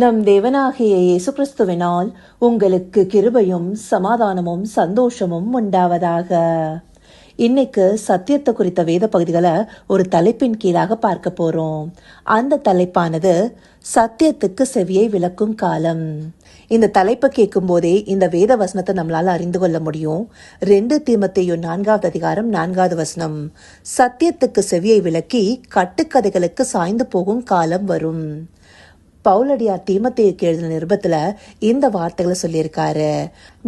நம் தேவனாகிய இயேசு கிறிஸ்துவினால் உங்களுக்கு கிருபையும் சமாதானமும் சந்தோஷமும் உண்டாவதாக. இன்னைக்கு சத்தியத்தை குறித்த வேத பகுதிகளை ஒரு தலைப்பின் கீழாக பார்க்க போறோம். அந்த தலைப்பானது சத்தியத்துக்கு செவியை விளக்கும் காலம். இந்த தலைப்பை கேட்கும் போதே இந்த வேத வசனத்தை நம்மளால் அறிந்து கொள்ள முடியும். ரெண்டு தீமத்தையும் நான்காவது அதிகாரம் நான்காவது வசனம். சத்தியத்துக்கு செவியை விளக்கி கட்டுக்கதைகளுக்கு சாய்ந்து போகும் காலம் வரும். பவுலடியார் தீமத்தேயுக்கு எழுதின நிருபத்தில் இந்த வார்த்தைகளை சொல்லியிருக்காரு.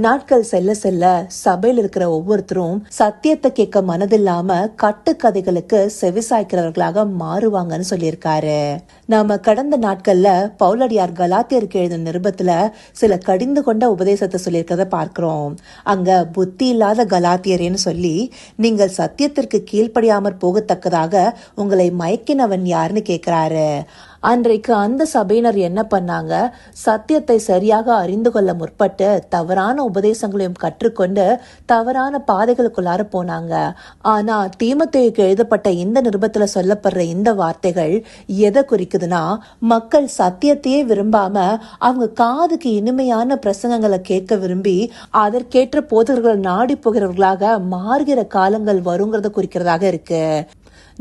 நாட்கள் செல்ல செல்ல சபையில் இருக்கிற ஒவ்வொருத்தரும் சத்தியத்தை கேட்க மனதில்லாம கட்டுக்கதைகளுக்கு செவிசாய்க்கிறவர்களாக மாறுவாங்கன்னு சொல்லியிருக்காரு. நாம கடந்த நாட்கள்ல பவுலடியார் கலாத்தியருக்கு எழுதின நிருபத்துல சில கடிந்து கொண்ட உபதேசத்தை சொல்லியிருக்கிறத பார்க்கிறோம். அங்க புத்தி இல்லாத கலாத்தியரேன்னு சொல்லி நீங்கள் சத்தியத்திற்கு கீழ்ப்படியாமற் போகத்தக்கதாக உங்களை மயக்கினவன் யாருன்னு கேட்கிறாரு அன்றைக்கு அந்த சபையினர் என்ன பண்ணாங்க? சத்தியத்தை சரியாக அறிந்து கொள்ள முற்பட்டு தவறான உபதேசங்களையும் கற்றுக்கொண்டு தவறான பாதைகளுக்குள்ளார போனாங்க. ஆனா தீமத்தேயுக்கு எழுதப்பட்ட இந்த நிருபத்துல சொல்லப்படுற இந்த வார்த்தைகள் எதை குறிக்குதுன்னா மக்கள் சத்தியத்தையே விரும்பாம அவங்க காதுக்கு இனிமையான பிரசங்கங்களை கேட்க விரும்பி அதற்கேற்ற போதகர்கள் நாடி போகிறவர்களாக மாறுகிற காலங்கள் வருங்கிறத குறிக்கிறதாக இருக்கு.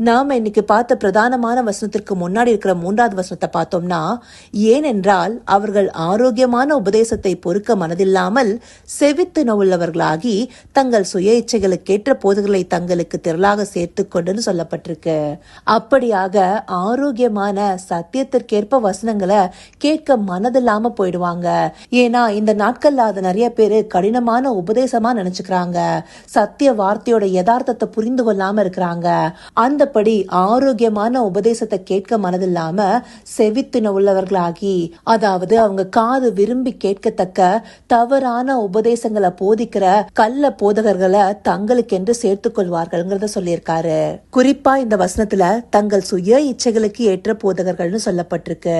நாம் இன்னைக்கு பார்த்த பிரதானமான வசனத்திற்கு முன்னாடி இருக்கிற மூன்றாவது வசனத்தை பார்த்தோம்னா ஏனென்றால் அவர்கள் ஆரோக்கியமான உபதேசத்தை பொறுக்க மனதில்லாமல் செவித்து நவுள்ளவர்களாகி தங்கள் சுய இச்சைகளுக்கேற்ற போதுகளை தங்களுக்கு திரளாக சேர்த்து கொண்டுன்னு சொல்லப்பட்டிருக்கு. அப்படியாக ஆரோக்கியமான சத்தியத்திற்கேற்ப வசனங்களை கேட்க மனதில்லாம போயிடுவாங்க. ஏன்னா இந்த நாட்கள்ல அது நிறைய பேரு கடினமான உபதேசமா நினைச்சுக்கிறாங்க. சத்திய வார்த்தையோட யதார்த்தத்தை புரிந்து கொள்ளாம இருக்கிறாங்க. அந்த அந்தபடி ஆரோக்கியமான உபதேசத்தை கேட்க மனதில்லாம செவித்தின உள்ளவர்களாகி அதாவது அவங்க காது விரும்பி கேட்கத்தக்க தவறான உபதேசங்களை போதிக்கிற கள்ள போதகர்களை தங்களுக்கென்று சேர்த்துக் கொள்வார்கள்ங்கிறத சொல்லியிருக்காரு. குறிப்பா இந்த வசனத்துல தங்கள் சுய இச்சைகளுக்கு ஏற்ற போதகர்கள்னு சொல்லப்பட்டிருக்கு.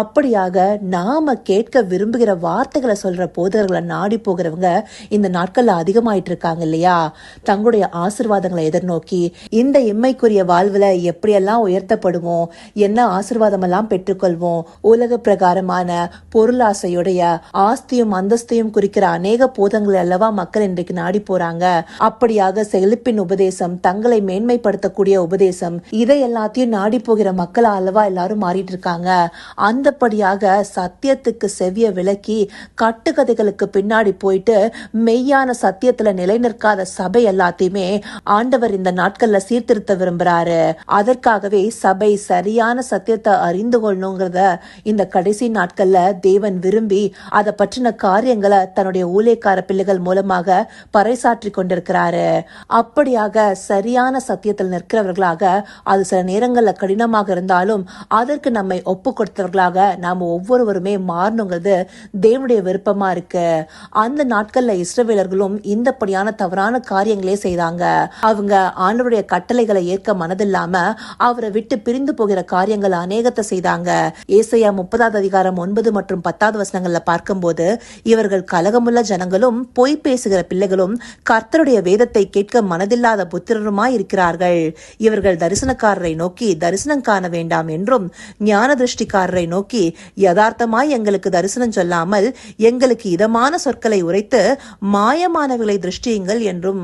அப்படியாக நாம கேட்க விரும்புகிற வார்த்தைகளை சொல்ற போதகர்களை நாடி போகிறவங்க இந்த நாட்கள்ல அதிகமாயிட்டு இருக்காங்க இல்லையா? தங்களுடைய ஆசிர்வாதங்களை எதிர்நோக்கி இந்த இம்மைக்குரிய வாழ்வுல எப்படியெல்லாம் உயர்த்தப்படுவோம் என்ன ஆசிர்வாதம் எல்லாம் பெற்றுக்கொள்வோம் உலக பிரகாரமான பொருளாசையுடைய ஆஸ்தியும் அந்தஸ்தையும் குறிக்கிற அநேக போதங்கள் அல்லவா மக்கள் இன்றைக்கு நாடி போறாங்க. அப்படியாக செழிப்பின் உபதேசம் தங்களை மேன்மைப்படுத்தக்கூடிய உபதேசம் இதை எல்லாத்தையும் நாடி போகிற மக்கள் அல்லவா எல்லாரும் மாறிட்டு இருக்காங்க. அந்தபடியாக சத்தியத்துக்கு செவிய விலக்கி கட்டுக்கதைகளுக்கு பின்னாடி போயிட்டு மெய்யான சத்தியத்துல நிலை நிற்காத சபை எல்லாத்தையுமே ஆண்டவர் இந்த நாட்கள்ல சீர்திருத்த விரும்புறார். அதற்காகவே சபை சரியான சத்தியத்தை அறிந்து கொள்ளணுங்கிறத இந்த கடைசி நாட்கள்ல தேவன் விரும்பி அதை பற்றின காரியங்களை தன்னுடைய ஊழியக்கார பிள்ளைகள் மூலமாக பறைசாற்றி கொண்டிருக்கிறாரு. அப்படியாக சரியான சத்தியத்தில் நிற்கிறவர்களாக அது சில நேரங்களில் கடினமாக இருந்தாலும் அதற்கு நம்மை ஒப்பு கொடுத்தவர்களாக நாம ஒவ்வொருவருமே மாறணுங்கிறது தேவனுடைய விருப்பமா இருக்கு. அந்த நாட்கள்ல இஸ்ரவேலர்களும் இந்தப்படியான தவறான காரியங்களே செய்தாங்க. அவங்க ஆண்டவருடைய கட்டளைகளை ஏற்க மனதில்லாம அவரை விட்டு பிரிந்து போகிற காரியங்கள் அநேகத்தை செய்தாங்க. ஏசையா முப்பதாவது அதிகாரம் ஒன்பது மற்றும் பத்தாவது வசனங்கள்ல பார்க்கும்போது இவர்கள் கலகமுள்ள ஜனங்களும் பொய் பேசுகிற பிள்ளைகளும் கர்த்தருடைய வேதத்தை கேட்க மனதில்லாத புத்திரருமாய் இருக்கிறார்கள். இவர்கள் தரிசனக்காரரை நோக்கி தரிசனம் காண வேண்டாம் என்றும் ஞான திருஷ்டிக்காரரை நோக்கி யதார்த்தமாய் எங்களுக்கு தரிசனம் சொல்லாமல் எங்களுக்கு இதமான சொற்களை உரைத்து மாயமானவர்களை திருஷ்டியுங்கள் என்றும்.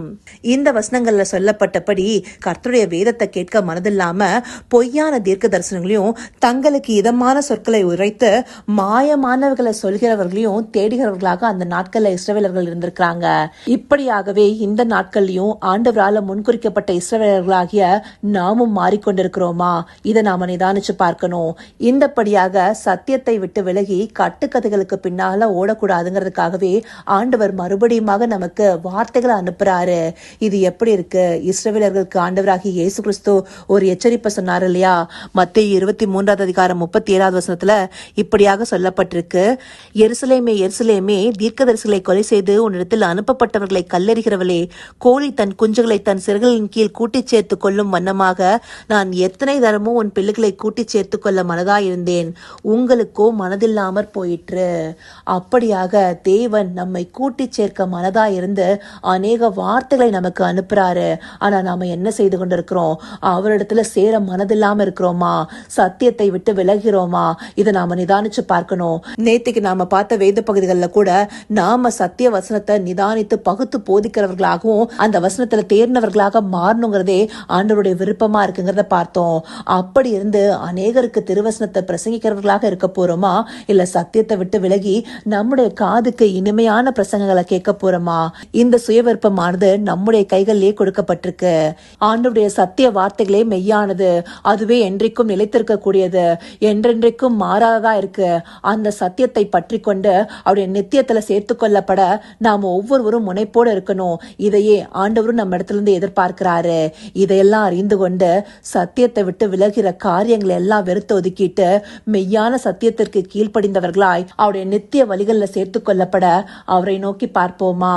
இந்த வசனங்கள்ல சொல்லப்பட்டபடி கர்த்தருடைய வேதத்தை கேட்க மனதில்லாம பொய்யான தீர்க்க தரிசனங்களையும் தங்களுக்கு இதமான சொற்களை உரைத்து மாயமானவர்களை சொல்கிறவர்களையும் தேடுகிறவர்களாக அந்த நாட்கள்ல இஸ்ரவேலர்கள் இருந்திருக்கிறாங்க. இப்படியாகவே இந்த நாட்கள்லயும் ஆண்டவரால முன்குறிக்கப்பட்ட இஸ்ரவேலர்களாகிய நாமும் மாறிக்கொண்டிருக்கிறோமா? இதை நாம நிதானிச்சு பார்க்கணும். இந்தபடியாக சத்தியத்தை விட்டு விலகி கட்டுக்கதைகளுக்கு பின்னால ஓடக்கூடாதுங்கிறதுக்காகவே ஆண்டவர் மறுபடியுமாக நமக்கு வார்த்தைகளை அனுப்புறாரு. இது எப்படி இருக்கு? இஸ்ரவேலர்களுக்கு ஆண்டவராகி இயேசு கிறிஸ்து ஒரு எச்சரிப்பை சொன்னார் இல்லையா? மத்திய இருபத்தி மூன்றாவது அதிகாரம் முப்பத்தி ஏழாவது வசனத்துல இப்படியாக சொல்லப்பட்டிருக்கு. எருசலேமே எருசலேமே தீர்க்கதரிசிகளை கொலை செய்து உன்னிடத்தில் அனுப்பப்பட்டவர்களை கல்லெறிகிறவளே கோழி தன் குஞ்சுகளை தன் சிறகுகளின் கீழ் கூட்டிச் சேர்த்து கொள்ளும் வண்ணமாக நான் எத்தனை தரமும் உன் பிள்ளைகளை கூட்டிச் சேர்த்து கொள்ள மனதாயிருந்தேன். உங்களுக்கோ மனதில்லாமற் போயிற்று. அப்படியாக தேவன் நம்மை கூட்டிச் சேர்க்க மனதாயிருந்து அநேக வார்த்தைகளை நமக்கு அனுப்புறாரு. ஆனா நாம என்ன செய்து கொண்டிருக்கிறோம்? அவரிடத்துல சேர மனதில்லாம இருக்கிறோமா? சத்தியத்தை விட்டு விலகிறோமா? இதை நாம நிதானிச்சு பார்க்கணும். நேத்துக்கு நாம பார்த்த வேத பகுதிகளில் கூட நாம சத்திய வசனத்தை நிதானித்து பகுத்து போதிக்கிறவர்களாகவும் அந்த வசனத்துல தேர்ந்தவர்களாக மாறணுங்கிறதே ஆண்டவருடைய விருப்பமா இருக்குங்கிறத பார்த்தோம். அப்படி இருந்து அநேகருக்கு திருவசனத்தை பிரசங்கிக்கிறவர்களாக இருக்க போறோமா? இல்ல சத்தியத்தை விட்டு விலகி நம்முடைய காதுக்கு இனிமையான பிரசங்கங்களை கேட்க போறோமா? இந்த சுய விருப்பமானது நம்முடைய கைகளிலே கொடுக்கப்பட்டிருக்கு. ஆண்டவருடைய சத்திய வார்த்தைகளே மெய்யானது. அதுவே என்றைக்கும் நிலைத்திருக்கக்கூடியது. என்றென்றைக்கும் மாறாததா இருக்கு. அந்த சத்தியத்தை பற்றி கொண்டு அவருடைய நித்தியத்துல சேர்த்து கொள்ளப்பட நாம ஒவ்வொருவரும் முனைப்போடு இருக்கணும். இதையே ஆண்டவரும் நம்ம இடத்துல இருந்து எதிர்பார்க்கிறாரு. இதையெல்லாம் அறிந்து கொண்டு சத்தியத்தை விட்டு விலகிற காரியங்களை எல்லாம் வெறுத்து ஒதுக்கிட்டு மெய்யான சத்தியத்திற்கு கீழ்ப்படிந்தவர்களாய் அவருடைய நித்திய வழிகளில் சேர்த்து கொள்ளப்பட அவரை நோக்கி பார்ப்போமா?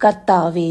கர்த்தாவே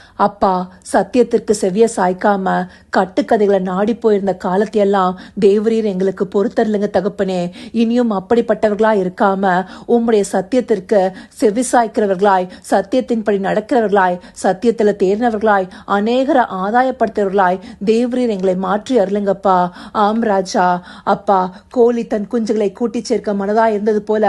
அப்பா சத்தியத்திற்கு செவ்விய சாய்க்காம கட்டுக்கதைகளை நாடி போயிருந்த காலத்தையெல்லாம் தேவரீர் எங்களுக்கு பொறுத்தரலுங்க தகப்பனே. இனியும் அப்படிப்பட்டவர்களா இருக்காம உம்முடைய சத்தியத்திற்கு செவி சாய்க்கிறவர்களாய் சத்தியத்தின்படி நடக்கிறவர்களாய் சத்தியத்தில் தேர்ந்தவர்களாய் அநேகரை ஆதாயப்படுத்துறவர்களாய் தேவரீர் எங்களை மாற்றி அருளுங்கப்பா. ஆம் ராஜா. அப்பா கோழி தன் குஞ்சுகளை கூட்டி சேர்க்க மனதா இருந்தது போல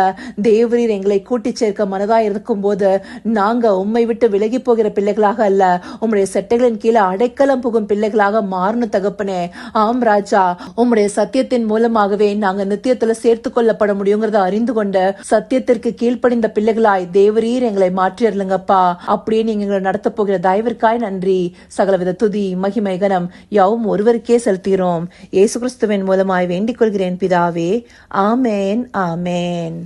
தேவரீர் எங்களை கூட்டி சேர்க்க மனதா இருக்கும் போது நாங்க உம்மை விட்டு விலகி போகிற பிள்ளைகளாக அல்ல. உம்முடைய செட்டைகளின் கீழே அடைக்கலம் புகும் பிள்ளைகளாக மாறணும் தகப்பனே. ஆம் ராஜா. உம்முடைய சத்தியத்தின் மூலமாகவே நாங்க நித்தியத்துல சேர்த்து கொள்ளப்பட முடியுங்கிறத அறிந்து கொண்டு சத்தியத்திற்கு கீழ்ப்படிந்த பிள்ளைகளாய் தேவரீர் எங்களை மாற்றி அப்படியே நீங்க எங்களை நடத்த போகிற தயவிற்காய் நன்றி. சகலவித துதி மகிமை கனம் யாவும் ஒருவருக்கே செலுத்துகிறோம். இயேசு கிறிஸ்துவின் மூலமாய் வேண்டிக் கொள்கிறேன் பிதாவே. ஆமேன் ஆமேன்.